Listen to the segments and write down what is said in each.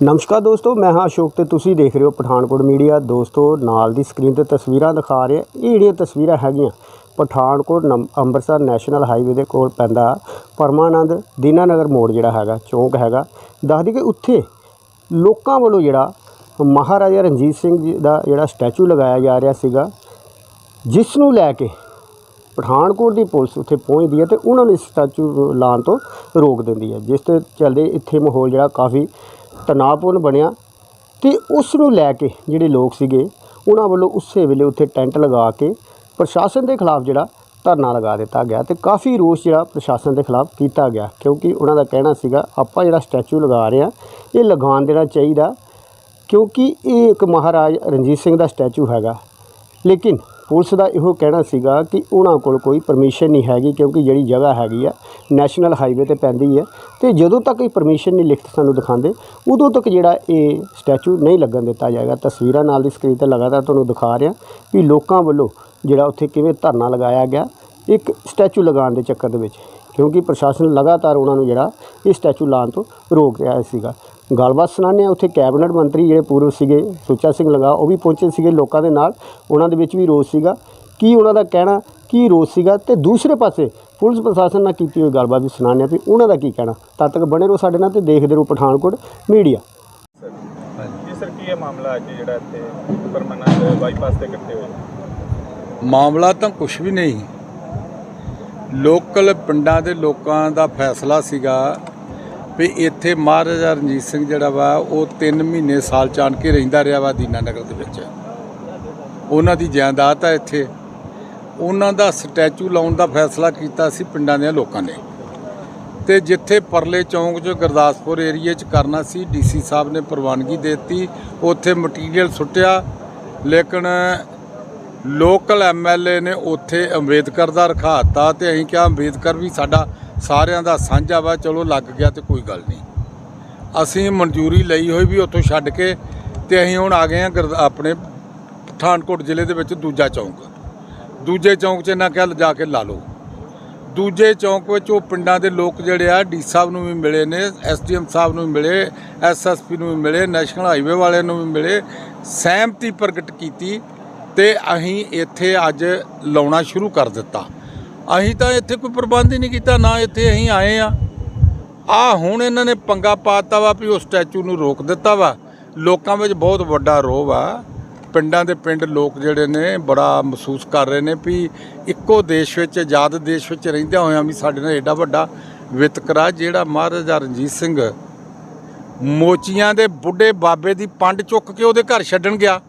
ਨਮਸਕਾਰ ਦੋਸਤੋ, ਮੈਂ ਹਾਂ ਅਸ਼ੋਕ ਤੇ ਤੁਸੀਂ ਦੇਖ ਰਹੇ ਹੋ ਪਠਾਨਕੋਟ ਮੀਡੀਆ। ਦੋਸਤੋ, ਨਾਲ ਦੀ ਸਕਰੀਨ ਤੇ ਤਸਵੀਰਾਂ ਦਿਖਾ ਰਿਹਾ ਇਹ ਜਿਹੜੀਆਂ ਤਸਵੀਰਾਂ ਹੈਗੀਆਂ, ਪਠਾਨਕੋਟ ਨੰਮ- ਅੰਮ੍ਰਿਤਸਰ ਨੈਸ਼ਨਲ ਹਾਈਵੇ ਦੇ ਕੋਲ ਪੈਂਦਾ ਪਰਮਾਨੰਦ ਦੀਨਾਨਗਰ ਮੋੜ ਜਿਹੜਾ ਹੈਗਾ, ਚੌਂਕ ਹੈਗਾ। ਦੱਸਦੀ ਕਿ ਉੱਥੇ ਲੋਕਾਂ ਵੱਲੋਂ ਜਿਹੜਾ ਮਹਾਰਾਜਾ ਰਣਜੀਤ ਸਿੰਘ ਜੀ ਦਾ ਜਿਹੜਾ ਸਟੈਚੂ ਲਗਾਇਆ ਜਾ ਰਿਹਾ ਸੀਗਾ, ਜਿਸ ਨੂੰ ਲੈ ਕੇ ਪਠਾਨਕੋਟ ਦੀ ਪੁਲਿਸ ਉੱਥੇ ਪਹੁੰਚਦੀ ਹੈ ਤੇ ਉਹਨਾਂ ਨੂੰ ਇਸ ਸਟੈਚੂ ਲਾਉਣ ਤੋਂ ਰੋਕ ਦਿੰਦੀ ਹੈ। ਜਿਸ ਤੇ ਚੱਲਦੇ ਇੱਥੇ ਮਾਹੌਲ ਜਿਹੜਾ ਕਾਫੀ ਤਣਾਅਪੂਰਨ ਬਣਿਆ ਤੇ ਉਸ ਨੂੰ ਲੈ ਕੇ ਜਿਹੜੇ ਲੋਕ ਸੀਗੇ, ਉਹਨਾਂ ਵੱਲੋਂ ਉਸੇ ਵੇਲੇ ਉੱਥੇ ਟੈਂਟ ਲਗਾ ਕੇ ਪ੍ਰਸ਼ਾਸਨ ਦੇ ਖਿਲਾਫ ਜਿਹੜਾ ਧਰਨਾ ਲਗਾ ਦਿੱਤਾ ਗਿਆ ਤੇ ਕਾਫੀ ਰੋਸ ਜਿਹੜਾ ਪ੍ਰਸ਼ਾਸਨ ਦੇ ਖਿਲਾਫ ਕੀਤਾ ਗਿਆ, ਕਿਉਂਕਿ ਉਹਨਾਂ ਦਾ ਕਹਿਣਾ ਸੀਗਾ, ਆਪਾਂ ਜਿਹੜਾ ਸਟੈਚੂ ਲਗਾ ਰਹੇ ਹਾਂ, ਇਹ ਲਗਾਉਣ ਦੇਣਾ ਚਾਹੀਦਾ, ਕਿਉਂਕਿ ਇਹ ਇੱਕ ਮਹਾਰਾਜ ਰਣਜੀਤ ਸਿੰਘ ਦਾ ਸਟੈਚੂ ਹੈਗਾ। ਲੇਕਿਨ ਪੁਲਿਸ ਦਾ ਇਹੋ ਕਹਿਣਾ ਸੀਗਾ ਕਿ ਉਹਨਾਂ ਕੋਲ ਕੋਈ ਪਰਮਿਸ਼ਨ ਨਹੀਂ ਹੈਗੀ ਕਿਉਂਕਿ ਜਿਹੜੀ ਜਗ੍ਹਾ ਹੈਗੀ ਆ ਨੈਸ਼ਨਲ ਹਾਈਵੇ ਤੇ ਪੈਂਦੀ ਹੈ ਤੇ ਜਦੋਂ ਤੱਕ ਇਹ ਪਰਮਿਸ਼ਨ ਨਹੀਂ ਲਿਖਤ ਸਾਨੂੰ ਦਿਖਾਉਂਦੇ, ਉਦੋਂ ਤੱਕ ਜਿਹੜਾ ਇਹ ਸਟੈਚੂ ਨਹੀਂ ਲੱਗਣ ਦਿੱਤਾ ਜਾਏਗਾ। ਤਸਵੀਰਾਂ ਨਾਲ ਦੀ ਸਕਰੀਨ ਤੇ ਲਗਾਤਾਰ ਤੁਹਾਨੂੰ ਦਿਖਾ ਰਿਹਾ ਵੀ ਲੋਕਾਂ ਵੱਲੋਂ ਜਿਹੜਾ ਉੱਥੇ ਕਿਵੇਂ ਧਰਨਾ ਲਗਾਇਆ ਗਿਆ, ਇੱਕ ਸਟੈਚੂ ਲਗਾਉਣ ਦੇ ਚੱਕਰ ਦੇ ਵਿੱਚ। ਕਿਉਂਕਿ ਪ੍ਰਸ਼ਾਸਨ ਲਗਾਤਾਰ ਉਹਨਾਂ ਨੂੰ ਜਿਹੜਾ ਇਹ ਸਟੈਚੂ ਲਾਉਣ ਤੋਂ ਰੋਕ ਰਿਹਾ ਸੀਗਾ। ਗੱਲਬਾਤ ਸੁਣਾਉਂਦੇ ਹਾਂ ਉੱਥੇ ਕੈਬਨਿਟ ਮੰਤਰੀ ਜਿਹੜੇ ਪੂਰਵ ਸੀਗੇ ਸੁੱਚਾ ਸਿੰਘ ਲੰਗਾ ਉਹ ਵੀ ਪਹੁੰਚੇ ਸੀਗੇ ਲੋਕਾਂ ਦੇ ਨਾਲ। ਉਹਨਾਂ ਦੇ ਵਿੱਚ ਵੀ ਰੋਸ ਸੀਗਾ। ਕੀ ਉਹਨਾਂ ਦਾ ਕਹਿਣਾ ਕੀ ਰੋਸ ਸੀਗਾ ਤੇ ਦੂਸਰੇ ਪਾਸੇ ਪੁਲਿਸ ਪ੍ਰਸ਼ਾਸਨ ਨਾਲ ਕੀਤੀ ਹੋਈ ਗੱਲਬਾਤ ਵੀ ਸੁਣਾਉਂਦੇ ਹਾਂ ਵੀ ਉਹਨਾਂ ਦਾ ਕੀ ਕਹਿਣਾ। ਤਦ ਤੱਕ ਬਣੇ ਰਹੋ ਸਾਡੇ ਨਾਲ ਤੇ ਦੇਖਦੇ ਰਹੋ ਪਠਾਨਕੋਟ ਮੀਡੀਆ। ਜੀ ਸਰ ਕੀ ਇਹ ਮਾਮਲਾ ਅੱਜ ਜਿਹੜਾ ਇੱਥੇ ਪਰਮਾਨੈਂਟ ਬਾਈਪਾਸ ਤੇ ਇਕੱਠੇ ਹੋਏ? ਮਾਮਲਾ ਤਾਂ ਕੁਝ ਵੀ ਨਹੀਂ। ਲੋਕਲ ਪਿੰਡਾਂ ਦੇ ਲੋਕਾਂ ਦਾ ਫੈਸਲਾ ਸੀਗਾ ਵੀ ਇੱਥੇ ਮਹਾਰਾਜਾ ਰਣਜੀਤ ਸਿੰਘ ਜਿਹੜਾ ਵਾ, ਉਹ 3 ਮਹੀਨੇ ਸਾਲ ਚ ਆਣ ਕੇ ਰਹਿੰਦਾ ਰਿਹਾ ਵਾ ਦੀਨਾਨਗਰ ਦੇ ਵਿੱਚ। ਉਹਨਾਂ ਦੀ ਜਾਇਦਾਦ ਆ ਇੱਥੇ। ਉਹਨਾਂ ਦਾ ਸਟੈਚੂ ਲਾਉਣ ਦਾ ਫੈਸਲਾ ਕੀਤਾ ਸੀ ਪਿੰਡਾਂ ਦੇ ਲੋਕਾਂ ਨੇ। ਤੇ ਜਿੱਥੇ ਪਰਲੇ ਚੌਂਕ 'ਚ ਗੁਰਦਾਸਪੁਰ ਏਰੀਏ 'ਚ ਕਰਨਾ ਸੀ, ਡੀਸੀ ਸਾਹਿਬ ਨੇ ਪ੍ਰਵਾਨਗੀ ਦੇ ਦਿੱਤੀ। ਉੱਥੇ ਮਟੀਰੀਅਲ ਸੁੱਟਿਆ। ਲੇਕਿਨ ਲੋਕਲ ਐਮਐਲਏ ਨੇ ਉੱਥੇ ਅੰਬੇਦਕਰ ਦਾ ਰਖਾਤਾ ਤੇ ਅਸੀਂ ਕਿਹਾ ਅੰਬੇਦਕਰ ਵੀ ਸਾਡਾ ਸਾਰਿਆਂ ਦਾ ਸਾਂਝਾ ਵਾ, ਚਲੋ ਲੱਗ ਗਿਆ ਤੇ ਕੋਈ ਗੱਲ ਨਹੀਂ। ਅਸੀਂ ਮਨਜ਼ੂਰੀ ਲਈ ਹੋਈ ਵੀ ਉੱਥੋਂ ਛੱਡ ਕੇ ਤੇ ਅਸੀਂ ਹੁਣ ਆ ਗਏ ਆ ਆਪਣੇ ਪਠਾਨਕੋਟ ਜ਼ਿਲ੍ਹੇ ਦੇ ਵਿੱਚ ਦੂਜਾ ਚੌਂਕ। ਦੂਜੇ ਚੌਂਕ 'ਚ ਇਹਨਾਂ ਕਿਹਾ ਲਿਜਾ ਕੇ ਲਾ ਲਓ। ਦੂਜੇ ਚੌਂਕ ਵਿੱਚ ਉਹ ਪਿੰਡਾਂ ਦੇ ਲੋਕ ਜਿਹੜੇ ਆ, ਡੀ ਸਾਹਿਬ ਨੂੰ ਵੀ ਮਿਲੇ ਨੇ ਐਸਡੀਐਮ ਸਾਹਿਬ ਨੂੰ ਵੀ ਮਿਲੇ ਐਸਐਸਪੀ ਨੂੰ ਵੀ ਮਿਲੇ, ਨੈਸ਼ਨਲ ਹਾਈਵੇ ਵਾਲਿਆਂ ਨੂੰ ਵੀ ਮਿਲੇ, ਸਹਿਮਤੀ ਪ੍ਰਗਟ ਕੀਤੀ ਤੇ ਅਸੀਂ ਇੱਥੇ ਅੱਜ ਲਾਉਣਾ ਸ਼ੁਰੂ ਕਰ ਦਿੱਤਾ। ਅਸੀਂ ਤਾਂ ਇੱਥੇ ਕੋਈ ਪ੍ਰਬੰਧ ਹੀ ਨਹੀਂ ਕੀਤਾ, ਨਾ ਇੱਥੇ ਅਸੀਂ ਆਏ ਆ ਆ ਹੁਣ ਇਹਨਾਂ ਨੇ ਪੰਗਾ ਪਾਤਾ ਵਾ ਵੀ ਉਹ ਸਟੈਚੂ ਨੂੰ ਰੋਕ ਦਿੱਤਾ ਵਾ। ਲੋਕਾਂ ਵਿੱਚ ਬਹੁਤ ਵੱਡਾ ਰੋਹ ਆ ਪਿੰਡਾਂ ਦੇ ਪਿੰਡ ਲੋਕ ਜਿਹੜੇ ਨੇ ਬੜਾ ਮਹਿਸੂਸ ਕਰ ਰਹੇ ਨੇ ਵੀ ਇੱਕੋ ਦੇਸ਼ ਵਿੱਚ, ਆਜ਼ਾਦ ਦੇਸ਼ ਵਿੱਚ ਰਹਿੰਦਿਆਂ ਹੋਇਆਂ ਵੀ ਸਾਡੇ ਨਾਲ ਐਡਾ ਵੱਡਾ ਵਿਤਕਰਾ ਜਿਹੜਾ ਮਹਾਰਾਜਾ ਰਣਜੀਤ ਸਿੰਘ ਮੋਚੀਆਂ ਦੇ ਬੁੱਢੇ ਬਾਬੇ ਦੀ ਪੰਡ ਚੁੱਕ ਕੇ ਉਹਦੇ ਘਰ ਛੱਡਣ ਗਿਆ।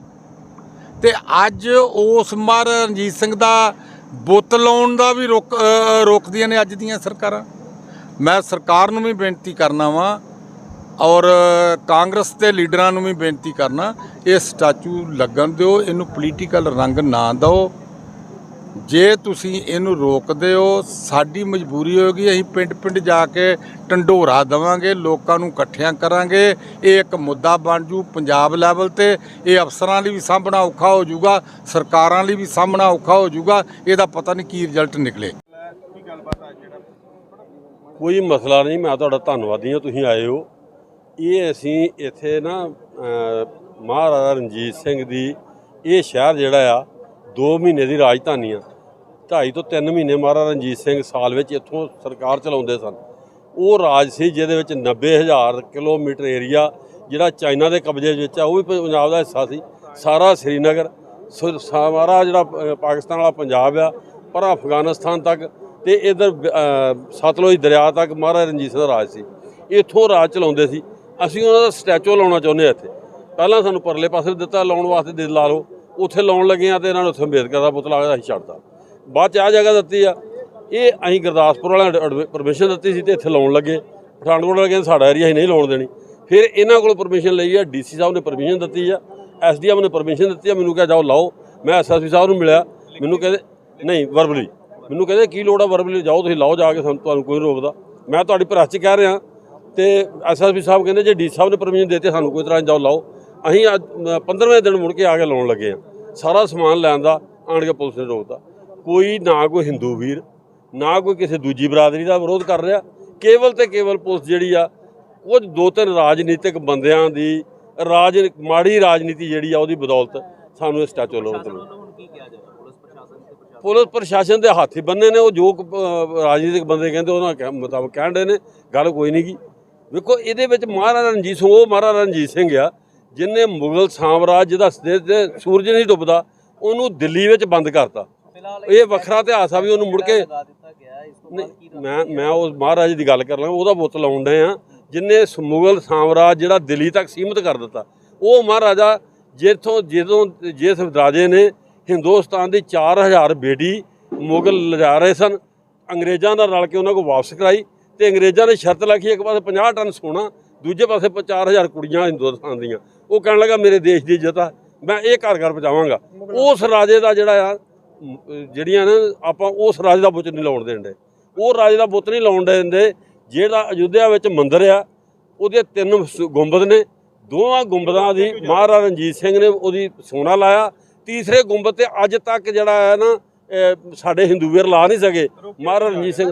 ਤੇ ਅੱਜ ਉਸ ਮਹਾਰਾਜਾ ਰਣਜੀਤ ਸਿੰਘ ਦਾ ਬੁੱਤ ਲਾਉਣ ਦਾ ਵੀ ਰੋਕ ਰੋਕਦੀਆਂ ਨੇ ਅੱਜ ਦੀਆਂ ਸਰਕਾਰਾਂ। ਮੈਂ ਸਰਕਾਰ ਨੂੰ ਵੀ ਬੇਨਤੀ ਕਰਨਾ ਵਾਂ ਔਰ ਕਾਂਗਰਸ ਦੇ ਲੀਡਰਾਂ ਨੂੰ ਵੀ ਬੇਨਤੀ ਕਰਨਾ, ਇਹ ਸਟੈਚੂ ਲੱਗਣ ਦਿਓ, ਇਹਨੂੰ ਪੋਲੀਟੀਕਲ ਰੰਗ ਨਾ ਦਿਓ। ਜੇ ਤੁਸੀਂ ਇਹਨੂੰ ਰੋਕਦੇ ਹੋ ਸਾਡੀ ਮਜਬੂਰੀ ਹੋਏਗੀ, ਅਸੀਂ ਪਿੰਡ ਪਿੰਡ ਜਾ ਕੇ ਟੰਡੋਰਾ ਦੇਵਾਂਗੇ, ਲੋਕਾਂ ਨੂੰ ਇਕੱਠਿਆਂ ਕਰਾਂਗੇ। ਇਹ ਇੱਕ ਮੁੱਦਾ ਬਣ ਜੂ ਪੰਜਾਬ ਲੈਵਲ ਤੇ, ਇਹ ਅਫਸਰਾਂ ਲਈ ਵੀ ਸਾਹਮਣਾ ਔਖਾ ਹੋ ਜਾਊਗਾ ਸਰਕਾਰਾਂ ਲਈ ਵੀ ਸਾਹਮਣਾ ਔਖਾ ਹੋ ਜਾਊਗਾ ਇਹਦਾ ਪਤਾ ਨਹੀਂ ਕੀ ਰਿਜ਼ਲਟ ਨਿਕਲੇ। ਗੱਲਬਾਤ ਕੋਈ ਮਸਲਾ ਨਹੀਂ, ਮੈਂ ਤੁਹਾਡਾ ਧੰਨਵਾਦੀ ਹਾਂ, ਤੁਸੀਂ ਆਏ ਹੋ। ਇਹ ਅਸੀਂ ਇੱਥੇ ਨਾ ਮਹਾਰਾਜਾ ਰਣਜੀਤ ਸਿੰਘ ਦੀ, ਇਹ ਸ਼ਹਿਰ ਜਿਹੜਾ ਆ 2 ਮਹੀਨੇ ਦੀ ਰਾਜਧਾਨੀ ਆ। ਢਾਈ ਤੋਂ 3 ਮਹੀਨੇ ਮਹਾਰਾਜਾ ਰਣਜੀਤ ਸਿੰਘ ਸਾਲ ਵਿੱਚ ਇੱਥੋਂ ਸਰਕਾਰ ਚਲਾਉਂਦੇ ਸਨ। ਉਹ ਰਾਜ ਸੀ ਜਿਹਦੇ ਵਿੱਚ 90000 ਕਿਲੋਮੀਟਰ ਏਰੀਆ, ਜਿਹੜਾ ਚਾਈਨਾ ਦੇ ਕਬਜ਼ੇ ਵਿੱਚ ਆ, ਉਹ ਵੀ ਪੰਜਾਬ ਦਾ ਹਿੱਸਾ ਸੀ। ਸਾਰਾ ਸ੍ਰੀਨਗਰ, ਸ- ਸਾਰਾ ਜਿਹੜਾ ਪਾਕਿਸਤਾਨ ਵਾਲਾ ਪੰਜਾਬ ਆ, ਪਰ ਅਫਗਾਨਿਸਤਾਨ ਤੱਕ ਤੇ ਇਧਰ ਸਤਲੁਜ ਦਰਿਆ ਤੱਕ ਮਹਾਰਾਜਾ ਰਣਜੀਤ ਸਿੰਘ ਦਾ ਰਾਜ ਸੀ। ਇੱਥੋਂ ਰਾਜ ਚਲਾਉਂਦੇ ਸੀ। ਅਸੀਂ ਉਹਨਾਂ ਦਾ ਸਟੈਚੂ ਲਾਉਣਾ ਚਾਹੁੰਦੇ ਆ ਇੱਥੇ। ਪਹਿਲਾਂ ਸਾਨੂੰ ਪਰਲੇ ਪਾਸੇ ਦਿੱਤਾ, ਲਾਉਣ ਵਾਸਤੇ ਦੇ ਲਾ ਲਓ। ਉੱਥੇ ਲਾਉਣ ਲੱਗੇ ਆ ਤੇ ਇਹਨਾਂ ਨੂੰ ਉੱਥੇ ਅੰਬੇਦਕਰ ਦਾ ਪੁਤਲਾ ਅਸੀਂ ਛੱਡਤਾ। ਬਾਅਦ ਚ ਆ ਜਗ੍ਹਾ ਦਿੱਤੀ ਆ। ਇਹ ਅਸੀਂ ਗੁਰਦਾਸਪੁਰ ਵਾਲਿਆਂ ਪਰਮਿਸ਼ਨ ਦਿੱਤੀ ਸੀ ਤੇ ਇੱਥੇ ਲਾਉਣ ਲੱਗੇ। ਪਠਾਨਕੋਟ ਵਾਲੇ ਕਹਿੰਦੇ ਸਾਡਾ ਏਰੀਆ ਅਸੀਂ ਨਹੀਂ ਲਾਉਣ ਦੇਣੀ। ਫਿਰ ਇਹਨਾਂ ਕੋਲ ਪਰਮਿਸ਼ਨ ਲਈ ਆ ਡੀਸੀ ਸਾਹਿਬ ਨੇ ਪਰਮਿਸ਼ਨ ਦਿੱਤੀ ਆ ਐਸਡੀਐਮ ਨੇ ਪਰਮਿਸ਼ਨ ਦਿੱਤੀ ਆ, ਮੈਨੂੰ ਕਿਹਾ ਜਾਓ, ਲਾਓ। ਮੈਂ ਐਸਐਸਪੀ ਸਾਹਿਬ ਨੂੰ ਮਿਲਿਆ। ਮੈਨੂੰ ਕਹਿੰਦੇ, ਨਹੀਂ ਵਰਬਲੀ ਮੈਨੂੰ ਕਹਿੰਦੇ, ਕੀ ਲੋੜ ਆ ਵਰਬਲੀ ਜਾਓ ਤੁਸੀਂ, ਲਾਓ ਜਾ ਕੇ, ਸਾਨੂੰ ਤੁਹਾਨੂੰ ਕੋਈ ਨੀ ਰੋਕਦਾ। ਮੈਂ ਤੁਹਾਡੀ ਪ੍ਰੈਸ 'ਚ ਕਹਿ ਰਿਹਾ ਤੇ ਐਸਐਸਪੀ ਸਾਹਿਬ ਕਹਿੰਦੇ, ਜੇ ਡੀਸੀ ਸਾਹਿਬ ਨੇ ਪਰਮਿਸ਼ਨ ਦਿੱਤੀ, ਸਾਨੂੰ ਕੋਈ ਤਰ੍ਹਾਂ ਜਾਓ, ਲਾਓ। ਅਸੀਂ ਅੱਜ 15ਵੇਂ ਦਿਨ ਮੁੜ ਕੇ ਆ ਕੇ ਲਾਉਣ ਲੱਗੇ ਆ। ਸਾਰਾ ਸਮਾਨ ਲੈਣ ਦਾ, ਆਣ ਕੇ ਪੁਲਿਸ ਨੇ ਰੋਕਤਾ। ਕੋਈ ਨਾ ਕੋਈ ਹਿੰਦੂ ਵੀਰ, ਨਾ ਕੋਈ ਕਿਸੇ ਦੂਜੀ ਬਰਾਦਰੀ ਦਾ ਵਿਰੋਧ ਕਰ ਰਿਹਾ। ਕੇਵਲ ਤੇ ਕੇਵਲ ਪੁਲਿਸ ਜਿਹੜੀ ਆ ਕੁਝ ਦੋ ਤਿੰਨ ਰਾਜਨੀਤਿਕ ਬੰਦਿਆਂ ਦੀ ਰਾਜ, ਮਾੜੀ ਰਾਜਨੀਤੀ ਜਿਹੜੀ ਆ, ਉਹਦੀ ਬਦੌਲਤ ਸਾਨੂੰ ਇਹ ਸਟੈਚੂ ਲਾਉਣ ਤੇ ਪੁਲਿਸ ਪ੍ਰਸ਼ਾਸਨ ਦੇ ਹੱਥ ਹੀ ਬੰਨੇ ਨੇ, ਉਹ ਜੋ ਰਾਜਨੀਤਿਕ ਬੰਦੇ ਕਹਿੰਦੇ, ਉਹਨਾਂ ਕਹਿ- ਮੁਤਾਬਕ ਕਹਿਣ ਦੇ ਨੇ, ਗੱਲ ਕੋਈ ਨਹੀਂ ਗੀ। ਵੇਖੋ, ਇਹਦੇ ਵਿੱਚ ਮਹਾਰਾਜਾ ਰਣਜੀਤ ਸਿੰਘ, ਉਹ ਮਹਾਰਾਜਾ ਰਣਜੀਤ ਸਿੰਘ ਆ ਜਿਨੇ ਮੁਗਲ ਸਾਮਰਾਜ ਜਿਹਦਾ ਦੇ ਸੂਰਜ ਨਹੀਂ ਡੁੱਬਦਾ ਉਹਨੂੰ ਦਿੱਲੀ ਵਿੱਚ ਬੰਦ ਕਰਤਾ। ਇਹ ਵੱਖਰਾ ਇਤਿਹਾਸ ਆ ਵੀ ਉਹਨੂੰ ਮੁੜ ਕੇ ਮੈਂ ਮੈਂ ਉਸ ਮਹਾਰਾਜ ਦੀ ਗੱਲ ਕਰ ਲਾਂ ਉਹਦਾ ਬੁੱਤ ਲਾਉਣ ਡਏ ਆ। ਜਿਨੇ ਮੁਗਲ ਸਾਮਰਾਜ ਜਿਹੜਾ ਦਿੱਲੀ ਤੱਕ ਸੀਮਿਤ ਕਰ ਦਿੱਤਾ ਉਹ ਮਹਾਰਾਜਾ ਜਿੱਥੋਂ ਜਦੋਂ ਜਿਸ ਰਾਜੇ ਨੇ ਹਿੰਦੁਸਤਾਨ ਦੀ 4000 ਬੇਟੀ ਮੁਗਲ ਲਿਜਾ ਰਹੇ ਸਨ ਅੰਗਰੇਜ਼ਾਂ ਨਾਲ ਰਲ ਕੇ ਉਹਨਾਂ ਕੋਲ ਵਾਪਸ ਕਰਾਈ ਤੇ ਅੰਗਰੇਜ਼ਾਂ ਨੇ ਸ਼ਰਤ ਰੱਖੀ ਇੱਕ ਪਾਸੇ 50 ਟਨ ਸੋਨਾ ਦੂਜੇ ਪਾਸੇ 4000 ਕੁੜੀਆਂ ਹਿੰਦੁਸਤਾਨ ਦੀਆਂ। ਉਹ ਕਹਿਣ ਲੱਗਾ, ਮੇਰੇ ਦੇਸ਼ ਦੀ ਇੱਜ਼ਤ ਆ, ਮੈਂ ਇਹ ਘਰ ਘਰ ਪਹੁੰਚਾਵਾਂਗਾ। ਉਸ ਰਾਜੇ ਦਾ ਜਿਹੜਾ ਆ ਜਿਹੜੀਆਂ ਨਾ, ਆਪਾਂ ਉਸ ਰਾਜੇ ਦਾ ਬੁੱਤ ਨਹੀਂ ਲਾਉਣ ਦੇਂਦੇ ਉਹ ਰਾਜੇ ਦਾ ਬੁੱਤ ਨਹੀਂ ਲਾਉਣ ਦਿੰਦੇ ਜਿਹੜਾ ਅਯੁੱਧਿਆ ਵਿੱਚ ਮੰਦਿਰ ਆ, ਉਹਦੇ ਤਿੰਨ ਗੁੰਬਦ ਨੇ। ਦੋਵਾਂ ਗੁੰਬਦਾਂ ਦੀ ਮਹਾਰਾਜਾ ਰਣਜੀਤ ਸਿੰਘ ਨੇ ਉਹਦੀ ਸੋਨਾ ਲਾਇਆ। ਤੀਸਰੇ ਗੁੰਬਦ ਤੇ ਅੱਜ ਤੱਕ ਜਿਹੜਾ ਹੈ ਨਾ ਸਾਡੇ ਹਿੰਦੂ ਵੀਰ ਲਾ ਨਹੀਂ ਸਕੇ ਮਹਾਰਾਜਾ ਰਣਜੀਤ ਸਿੰਘ।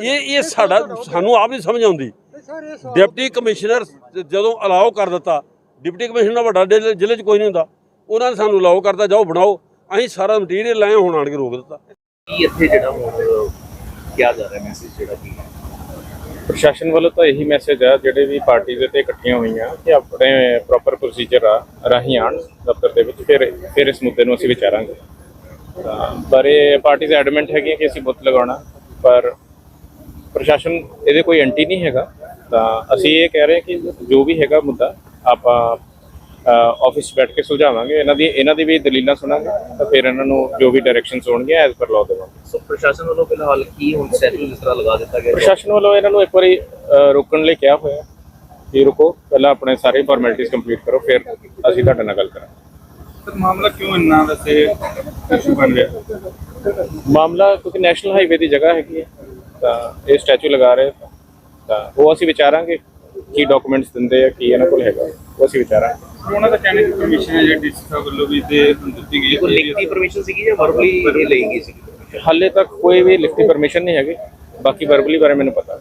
ਇਹ ਇਹ ਸਾਡਾ ਸਾਨੂੰ ਆਪ ਨਹੀਂ ਸਮਝ ਆਉਂਦੀ। ਡਿਪਟੀ ਕਮਿਸ਼ਨਰ ਜਦੋਂ ਅਲਾਉ ਕਰ ਦਿੱਤਾ ਡਿਪਟੀ ਕਮਿਸ਼ਨਰ ਦਾ ਵੱਡਾ ਜ਼ਿਲ੍ਹੇ 'ਚ ਕੋਈ ਨਹੀਂ ਹੁੰਦਾ। ਉਹਨਾਂ ਨੇ ਸਾਨੂੰ ਅਲਾਉ ਕਰਤਾ ਜਾਓ ਬਣਾਓ। ਅਸੀਂ ਸਾਰਾ ਮਟੀਰੀਅਲ ਲਾਏ ਹੁਣ ਆਣ ਕੇ ਰੋਕ ਦਿੱਤਾ। ਕੀ ਇੱਥੇ ਜਿਹੜਾ ਹੁਣ ਕਿਹਾ ਜਾ ਰਿਹਾ ਮੈਸੇਜ ਜਿਹੜਾ ਕੀ ਹੈ? ਪ੍ਰਸ਼ਾਸਨ ਵੱਲੋਂ ਤਾਂ ਇਹੀ ਮੈਸੇਜ ਆ ਜਿਹੜੇ ਵੀ ਪਾਰਟੀ ਦੇ ਤੇ ਇਕੱਠੀਆਂ ਹੋਈਆਂ ਕਿ ਆਪਣੇ ਪ੍ਰੋਪਰ ਪ੍ਰੋਸੀਜਰ ਆ ਰਾਹੀਂ ਆਉਣ ਦਫ਼ਤਰ ਦੇ ਵਿੱਚ ਫਿਰ ਫਿਰ ਇਸ ਮੁੱਦੇ ਨੂੰ ਅਸੀਂ ਵਿਚਾਰਾਂਗੇ। ਪਰ ਇਹ ਪਾਰਟੀਆਂ ਐਡਮੈਂਟ ਹੈਗੀਆਂ ਕਿ ਅਸੀਂ ਬੁੱਤ ਲਗਾਉਣਾ। ਪਰ ਪ੍ਰਸ਼ਾਸਨ ਇਹਦੇ ਕੋਈ ਐਂਟੀ ਨਹੀਂ ਹੈਗਾ। ਤਾਂ ਅਸੀਂ ਇਹ ਕਹਿ ਰਹੇ ਹਾਂ ਕਿ ਜੋ ਵੀ ਹੈਗਾ ਮੁੱਦਾ ਆਪਾਂ ਆਫਿਸ ਬੈਠ ਕੇ ਸੁਲਝਾਵਾਂਗੇ। ਇਹਨਾਂ ਦੀ ਇਹਨਾਂ ਦੀ ਵੀ ਦਲੀਲਾਂ ਸੁਣਾਂਗੇ ਤਾਂ ਫਿਰ ਇਹਨਾਂ ਨੂੰ ਜੋ ਵੀ ਡਾਇਰੈਕਸ਼ਨਸ ਹੋਣਗੇ ਐਜ਼ ਪਰ ਲਾਅ ਦੇਵਾਂਗੇ ਸੋ ਪ੍ਰਸ਼ਾਸਨ ਵੱਲੋਂ ਫਿਲਹਾਲ ਕੀ ਹੁਣ ਸੈਟਲ ਜਿਸ ਤਰ੍ਹਾਂ ਲਗਾ ਦਿੱਤਾ ਗਿਆ? ਪ੍ਰਸ਼ਾਸਨ ਵੱਲੋਂ ਇਹਨਾਂ ਨੂੰ ਇੱਕ ਵਾਰੀ ਰੋਕਣ ਲਈ ਕਿਹਾ ਹੋਇਆ ਕਿ ਰੁਕੋ ਪਹਿਲਾਂ ਆਪਣੇ ਸਾਰੇ ਫਾਰਮੈਲਿਟੀਜ਼ ਕੰਪਲੀਟ ਕਰੋ ਫਿਰ ਅਸੀਂ ਤੁਹਾਡੇ ਨਾਲ ਗੱਲ ਕਰਾਂਗੇ। ਸਰ ਮਾਮਲਾ ਕਿਉਂ ਇੰਨਾ ਵੈਸੇ ਇਸ਼ੂ ਬਣ ਰਿਹਾ? ਮਾਮਲਾ ਕਿਉਂਕਿ ਨੈਸ਼ਨਲ ਹਾਈਵੇ ਦੀ ਜਗ੍ਹਾ ਹੈਗੀ ਹੈ ਤਾਂ ਇਹ ਸਟੈਚੂ ਲਗਾ ਰਹੇ ਤਾਂ ਉਹ ਅਸੀਂ ਵਿਚਾਰਾਂਗੇ ਕੀ ਡਾਕੂਮੈਂਟਸ ਦਿੰਦੇ ਆ ਕੀ ਇਹਨਾਂ ਕੋਲ ਹੈਗਾ। ਉਹ ਅਸੀਂ ਵਿਚਾਰਾਂਗੇ। ਉਹਨਾਂ ਦਾ ਕਹਿਣਾ ਕਿ ਕਮਿਸ਼ਨ ਹੈ ਜਿਹੜੀ ਡੀਸੀ ਸਾਹਿਬ ਵੱਲੋਂ ਵੀ ਦੇ ਦਿੱਤੀ ਗਈ ਕੋਈ ਲਿਖਤੀ ਪਰਮਿਸ਼ਨ ਸੀਗੀ ਜਾਂ ਵਰਬਲੀ ਇਹ ਲਈ ਗਈ ਸੀ ਹਾਲੇ ਤੱਕ ਕੋਈ ਵੀ ਲਿਖਤੀ ਪਰਮਿਸ਼ਨ ਨਹੀਂ ਹੈਗੀ। ਬਾਕੀ ਵਰਬਲੀ ਬਾਰੇ ਮੈਨੂੰ ਪਤਾ।